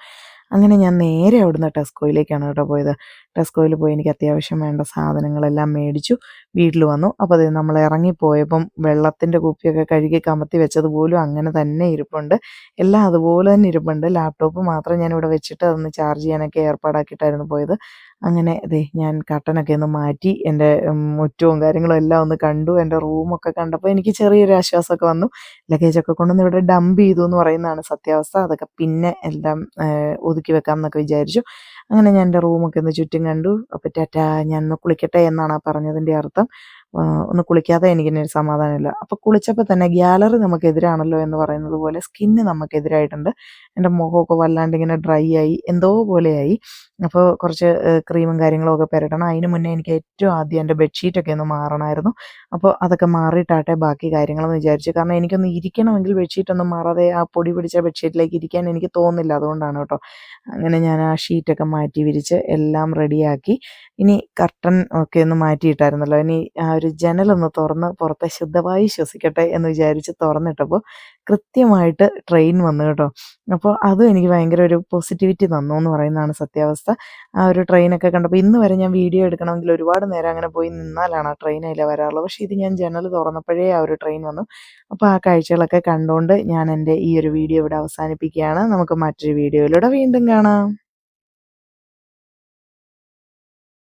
അങ്ങനെ ഞാൻ നേരെ അവിടുന്ന് ടെസ്കോയിലേക്കാണ് കേട്ടോ പോയത്. ടെസ്കോയിൽ പോയി എനിക്ക് അത്യാവശ്യം വേണ്ട സാധനങ്ങളെല്ലാം മേടിച്ചു. വീട്ടിൽ വന്നു. അപ്പോൾ അത് നമ്മൾ ഇറങ്ങിപ്പോയപ്പം വെള്ളത്തിന്റെ കുപ്പിയൊക്കെ കഴുകി കമത്തി വെച്ചതുപോലും അങ്ങനെ തന്നെ ഇരിപ്പുണ്ട്. എല്ലാം അതുപോലെ തന്നെ ഇരിപ്പുണ്ട്. ലാപ്ടോപ്പ് മാത്രം ഞാൻ ഇവിടെ വെച്ചിട്ട് അതൊന്ന് ചാർജ് ചെയ്യാനൊക്കെ ഏർപ്പാടാക്കിയിട്ടായിരുന്നു പോയത്. അങ്ങനെ ദേ ഞാൻ കട്ടനൊക്കെ ഒന്ന് മാറ്റി എന്റെ മുറ്റവും കാര്യങ്ങളും എല്ലാം ഒന്ന് കണ്ടു. എന്റെ റൂമൊക്കെ കണ്ടപ്പോൾ എനിക്ക് ചെറിയൊരു ആശ്വാസമൊക്കെ വന്നു. ലഗേജൊക്കെ കൊണ്ടുവന്ന് ഇവിടെ ഡംപ് ചെയ്തു എന്ന് പറയുന്നതാണ് സത്യാവസ്ഥ. അതൊക്കെ പിന്നെ എല്ലാം ഒതുക്കി വെക്കാം എന്നൊക്കെ വിചാരിച്ചു. അങ്ങനെ ഞാൻ എന്റെ റൂമൊക്കെ ഒന്ന് ചുറ്റും കണ്ടു. അപ്പോൾ ടാറ്റാ ഞാൻ ഒന്ന് കുളിക്കട്ടെ എന്നാണ് ആ പറഞ്ഞതിന്റെ അർത്ഥം. ഒന്ന് കുളിക്കാതെ എനിക്കിനൊരു സമാധാനമില്ല. അപ്പോൾ കുളിച്ചപ്പോൾ തന്നെ ഗ്യാലറി നമുക്കെതിരാണല്ലോ എന്ന് പറയുന്നത് പോലെ സ്കിന്ന് നമുക്കെതിരായിട്ടുണ്ട്. എന്റെ മുഖമൊക്കെ വല്ലാണ്ട് ഇങ്ങനെ ഡ്രൈ ആയി എന്തോ പോലെയായി. അപ്പോൾ കുറച്ച് ക്രീമും കാര്യങ്ങളൊക്കെ പെരട്ടണം. അതിന് മുന്നേ എനിക്ക് ഏറ്റവും ആദ്യം എന്റെ ബെഡ്ഷീറ്റൊക്കെ ഒന്ന് മാറണമായിരുന്നു. അപ്പോൾ അതൊക്കെ മാറിയിട്ടാട്ടെ ബാക്കി കാര്യങ്ങളെന്ന് വിചാരിച്ചു. കാരണം എനിക്കൊന്ന് ഇരിക്കണമെങ്കിൽ ബെഡ്ഷീറ്റ് ഒന്നും മാറാതെ ആ പൊടി പിടിച്ച ബെഡ്ഷീറ്റിലേക്ക് ഇരിക്കാൻ എനിക്ക് തോന്നുന്നില്ല അതുകൊണ്ടാണ് കേട്ടോ. അങ്ങനെ ഞാൻ ആ ഷീറ്റൊക്കെ മാറ്റി വിരിച്ച് എല്ലാം റെഡിയാക്കി. ഇനി കർട്ടൻ ഒക്കെ ഒന്ന് മാറ്റിയിട്ടായിരുന്നല്ലോ. ഇനി ആ ഒരു ജനലൊന്ന് തുറന്ന് പുറത്തെ ശുദ്ധമായി ശ്വസിക്കട്ടെ എന്ന് വിചാരിച്ച് തുറന്നിട്ടപ്പോൾ കൃത്യമായിട്ട് ട്രെയിൻ വന്നു കേട്ടോ. അപ്പോൾ അതും എനിക്ക് ഭയങ്കര ഒരു പോസിറ്റിവിറ്റി തന്നു എന്ന് പറയുന്നതാണ് സത്യാവസ്ഥ. ആ ഒരു ട്രെയിനൊക്കെ കണ്ടപ്പോൾ ഇന്ന് വരെ ഞാൻ വീഡിയോ എടുക്കണമെങ്കിൽ ഒരുപാട് നേരം അങ്ങനെ പോയി നിന്നാലാണ് ആ ട്രെയിൻ അതിലെ വരാറുള്ളത്. പക്ഷേ ഇത് ഞാൻ ജനൽ തുറന്നപ്പോഴേ ആ ഒരു ട്രെയിൻ വന്നു. അപ്പോൾ ആ കാഴ്ചകളൊക്കെ കണ്ടുകൊണ്ട് ഞാൻ എന്റെ ഈ ഒരു വീഡിയോ ഇവിടെ അവസാനിപ്പിക്കുകയാണ്. നമുക്ക് മറ്റൊരു വീഡിയോയിലൂടെ വീണ്ടും കാണാം.